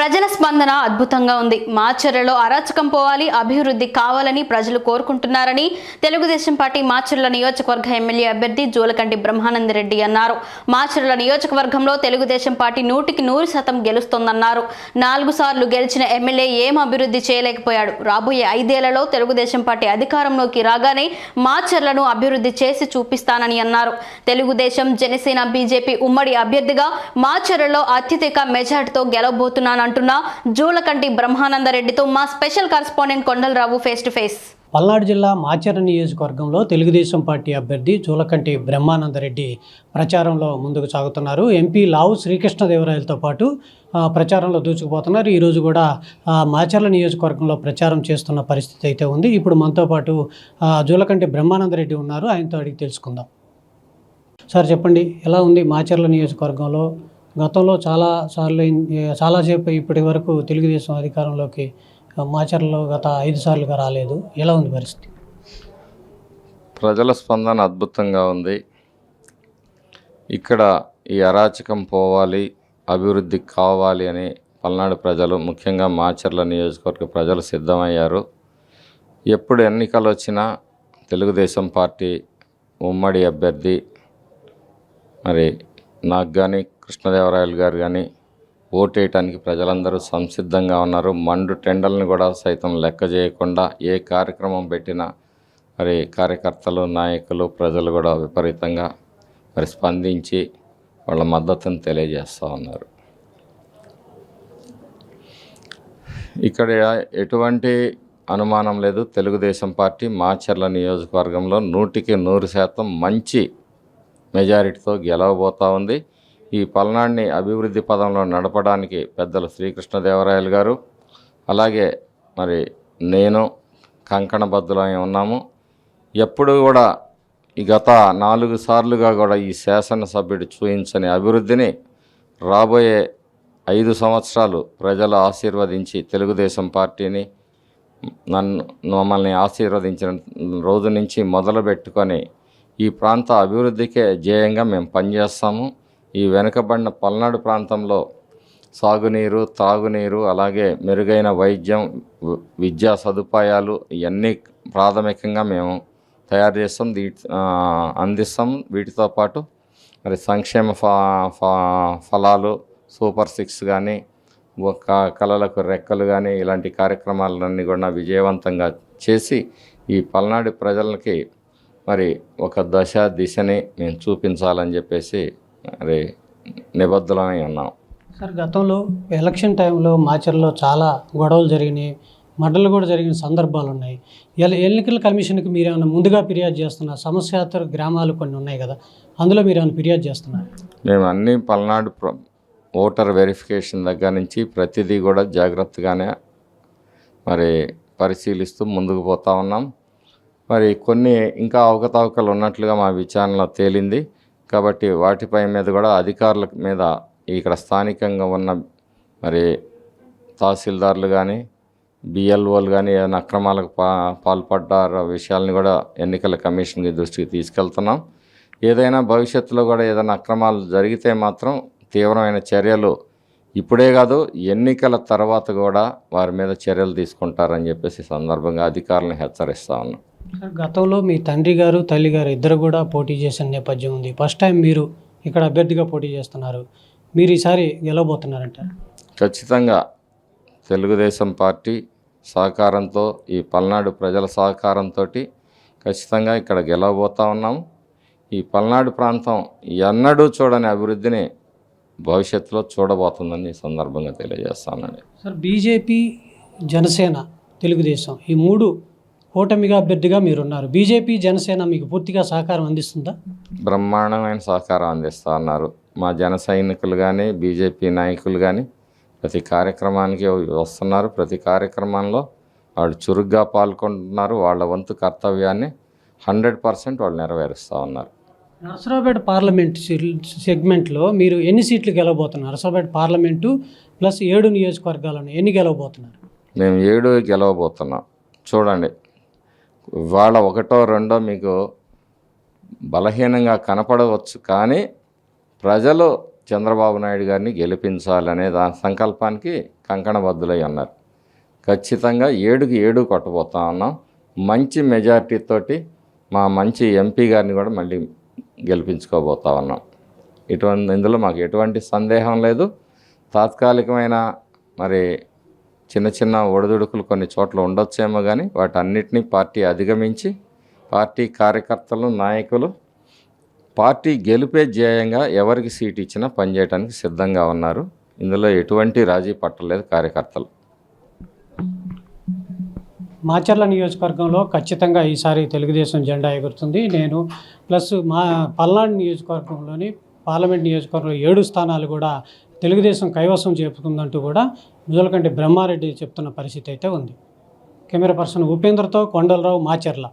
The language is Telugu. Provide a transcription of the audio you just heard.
ప్రజల స్పందన అద్భుతంగా ఉంది. మాచర్లలో అరాచకం పోవాలి అభివృద్ధి కావాలని ప్రజలు కోరుకుంటున్నారని తెలుగుదేశం పార్టీ మాచర్ల నియోజకవర్గ ఎమ్మెల్యే అభ్యర్థి జోలకంటి బ్రహ్మానందరెడ్డి అన్నారు. మాచర్ల నియోజకవర్గంలో తెలుగుదేశం పార్టీ నూటికి నూరు శాతం గెలుస్తోందన్నారు. నాలుగు సార్లు గెలిచిన ఎమ్మెల్యే ఏం అభివృద్ధి చేయలేకపోయాడు. రాబోయే ఐదేళ్ళలో తెలుగుదేశం పార్టీ అధికారంలోకి రాగానే మాచర్లను అభివృద్ధి చేసి చూపిస్తానని అన్నారు. తెలుగుదేశం జనసేన బీజేపీ ఉమ్మడి అభ్యర్థిగా మాచర్లలో అత్యధిక మెజార్టీతో గెలవబోతున్నానంటున్న జూలకంటి బ్రహ్మానందరెడ్డితో మా special correspondent Kondalarao face to face. Palnadu జిల్లా మాచర్ల నియోజకవర్గంలో తెలుగుదేశం పార్టీ అభ్యర్థి జూలకంటి బ్రహ్మానందరెడ్డి ప్రచారంలో ముందుకు సాగుతున్నారు. ఎంపీ లావు శ్రీకృష్ణదేవరాయలతో పాటు ప్రచారంలో దూసుకుపోతున్నారు. ఈరోజు కూడా మాచర్ల నియోజకవర్గంలో ప్రచారం చేస్తున్న పరిస్థితి అయితే ఉంది. ఇప్పుడు మనతో పాటు జూలకంటి బ్రహ్మానందరెడ్డి ఉన్నారు. ఆయనతో అడిగి తెలుసుకుందాం. సార్ చెప్పండి. ఎలా ఉంది మాచర్ల నియోజకవర్గంలో గతంలో చాలా సార్లు చాలాసేపు ఇప్పటి వరకు తెలుగుదేశం అధికారంలోకి మాచర్లో గత ఐదు సార్లుగా రాలేదు. ఎలా ఉంది పరిస్థితి? ప్రజల స్పందన అద్భుతంగా ఉంది. ఇక్కడ ఈ అరాచకం పోవాలి అభివృద్ధి కావాలి అని పల్నాడు ప్రజలు ముఖ్యంగా మాచర్ల నియోజకవర్గ ప్రజలు సిద్ధమయ్యారు. ఎప్పుడు ఎన్నికలు వచ్చినా తెలుగుదేశం పార్టీ ఉమ్మడి అభ్యర్థి మరి నాకు కానీ కృష్ణదేవరాయలు గారు కానీ ఓటేయటానికి ప్రజలందరూ సంసిద్ధంగా ఉన్నారు. మండు టెండల్ని కూడా సైతం లెక్క చేయకుండా ఏ కార్యక్రమం పెట్టినా మరి కార్యకర్తలు నాయకులు ప్రజలు కూడా విపరీతంగా మరి స్పందించి వాళ్ళ మద్దతును తెలియజేస్తూ ఉన్నారు. ఇక్కడ ఎటువంటి అనుమానం లేదు. తెలుగుదేశం పార్టీ మాచర్ల నియోజకవర్గంలో నూటికి నూరు శాతం మంచి మెజారిటీతో గెలవబోతూ ఉంది. ఈ పల్నాడిని అభివృద్ధి పదంలో నడపడానికి పెద్దలు శ్రీకృష్ణదేవరాయలు గారు అలాగే మరి నేను కంకణబద్దులై ఉన్నాము. ఎప్పుడు కూడా ఈ గత నాలుగు సార్లుగా కూడా ఈ శాసనసభ్యుడు చూయించని అభివృద్ధిని రాబోయే ఐదు సంవత్సరాలు ప్రజలు ఆశీర్వదించి తెలుగుదేశం పార్టీని నన్ను మమ్మల్ని ఆశీర్వదించిన రోజు నుంచి మొదలు పెట్టుకొని ఈ ప్రాంత అభివృద్ధికే ధ్యేయంగా మేము పనిచేస్తాము. ఈ వెనుకబడిన పల్నాడు ప్రాంతంలో సాగునీరు తాగునీరు అలాగే మెరుగైన వైద్యం విద్యా సదుపాయాలు ఇవన్నీ ప్రాథమికంగా మేము తయారు చేస్తాం. దీ అందిస్తాం. వీటితో పాటు మరి సంక్షేమ ఫ ఫ- ఫలాలు సూపర్ సిక్స్ కానీ ఒక కళలకు రెక్కలు కానీ ఇలాంటి కార్యక్రమాలన్నీ కూడా విజయవంతంగా చేసి ఈ పల్నాడు ప్రజలకి మరి ఒక దశ దిశని మేము చూపించాలని చెప్పేసి మరి నిబద్ధులమై ఉన్నాం సార్ గతంలో ఎలక్షన్ టైంలో మాచర్లో చాలా గొడవలు జరిగినాయి మడ్డలు కూడా జరిగిన సందర్భాలు ఉన్నాయి. ఎల ఎన్నికల కమిషన్కి మీరు ఏమైనా ముందుగా ఫిర్యాదు చేస్తున్నారు సమస్యాతర గ్రామాలు కొన్ని ఉన్నాయి కదా అందులో మీరు ఏమైనా ఫిర్యాదు చేస్తున్నారు? మేము అన్ని పల్నాడు ప్ర- ఓటర్ వెరిఫికేషన్ దగ్గర నుంచి ప్రతిదీ కూడా జాగ్రత్తగానే మరి పరిశీలిస్తూ ముందుకు పోతా ఉన్నాం. మరి కొన్ని ఇంకా అవకతవకలు ఉన్నట్లుగా మా విచారణలో తేలింది. కాబట్టి వాటిపై మీద కూడా అధికారుల మీద ఇక్కడ స్థానికంగా ఉన్న మరి తహసీల్దార్లు కానీ బిఎల్ఓలు కానీ ఏదైనా అక్రమాలకు పా పాల్పడ్డారు విషయాలను కూడా ఎన్నికల కమిషన్కి దృష్టికి తీసుకెళ్తున్నాం. ఏదైనా భవిష్యత్తులో కూడా ఏదైనా అక్రమాలు జరిగితే మాత్రం తీవ్రమైన చర్యలు ఇప్పుడే కాదు ఎన్నికల తర్వాత కూడా వారి మీద చర్యలు తీసుకుంటారని చెప్పేసి సందర్భంగా అధికారులను హెచ్చరిస్తా ఉన్నాం. గతంలో మీ తండ్రి గారు తల్లి గారు ఇద్దరు కూడా పోటీ చేసిన నేపథ్యం ఉంది. ఫస్ట్ టైం మీరు ఇక్కడ అభ్యర్థిగా పోటీ చేస్తున్నారు. మీరు ఈసారి గెలవబోతున్నారంటారు ఖచ్చితంగా తెలుగుదేశం పార్టీ సహకారంతో ఈ పల్నాడు ప్రజల సహకారంతో ఖచ్చితంగా ఇక్కడ గెలవబోతా ఉన్నాం. ఈ పల్నాడు ప్రాంతం ఎన్నడూ చూడని అభివృద్ధిని భవిష్యత్తులో చూడబోతుందని ఈ సందర్భంగా తెలియజేస్తానండి సార్ బీజేపీ జనసేన తెలుగుదేశం ఈ మూడు కూటమిగా అభ్యర్థిగా మీరున్నారు. బీజేపీ జనసేన మీకు పూర్తిగా సహకారం అందిస్తుందా? బ్రహ్మాండమైన సహకారం అందిస్తూ ఉన్నారు. మా జన సైనికులు కానీ బీజేపీ నాయకులు కానీ ప్రతి కార్యక్రమానికి వస్తున్నారు. ప్రతి కార్యక్రమంలో వాళ్ళు చురుగ్గా పాల్గొంటున్నారు. వాళ్ళ వంతు కర్తవ్యాన్ని హండ్రెడ్ పర్సెంట్ వాళ్ళు నెరవేరుస్తూ ఉన్నారు. నరసరావుపేట పార్లమెంట్ సెగ్మెంట్లో మీరు ఎన్ని సీట్లు గెలవబోతున్నారు? నరసరావుపేట పార్లమెంటు ప్లస్ ఏడు నియోజకవర్గాలను ఎన్ని గెలవబోతున్నారు? మేము ఏడు గెలవబోతున్నాం. చూడండి వాళ్ళ ఒకటో రెండో మీకు బలహీనంగా కనపడవచ్చు కానీ ప్రజలు చంద్రబాబు నాయుడు గారిని గెలిపించాలనే దాని సంకల్పానికి కంకణబద్దులై ఉన్నారు. ఖచ్చితంగా ఏడుకి ఏడు కొట్టబోతా ఉన్నాం. మంచి మెజార్టీతోటి మా మంచి ఎంపీ గారిని కూడా మళ్ళీ గెలిపించుకోబోతా ఉన్నాం. ఇటువంటి ఇందులో మాకు ఎటువంటి సందేహం లేదు. తాత్కాలికమైన మరి చిన్న చిన్న ఒడిదుడుకులు కొన్ని చోట్ల ఉండొచ్చేమో కానీ వాటన్నిటినీ పార్టీ అధిగమించి పార్టీ కార్యకర్తలు నాయకులు పార్టీ గెలిపే ధ్యేయంగా ఎవరికి సీట్ ఇచ్చినా పనిచేయడానికి సిద్ధంగా ఉన్నారు. ఇందులో ఎటువంటి రాజీ పట్టలేదు కార్యకర్తలు. మాచర్ల నియోజకవర్గంలో ఖచ్చితంగా ఈసారి తెలుగుదేశం జెండా ఎగురుతుంది. నేను ప్లస్ మా పల్నాడు నియోజకవర్గంలోని పార్లమెంట్ నియోజకవర్గంలో ఏడు స్థానాలు కూడా తెలుగుదేశం కైవసం చేపుతుందంటూ కూడా ముదలకంటి బ్రహ్మారెడ్డి చెప్తున్న పరిస్థితి అయితే ఉంది. కెమెరా పర్సన్ ఉపేంద్రతో కొండలరావు మాచర్ల.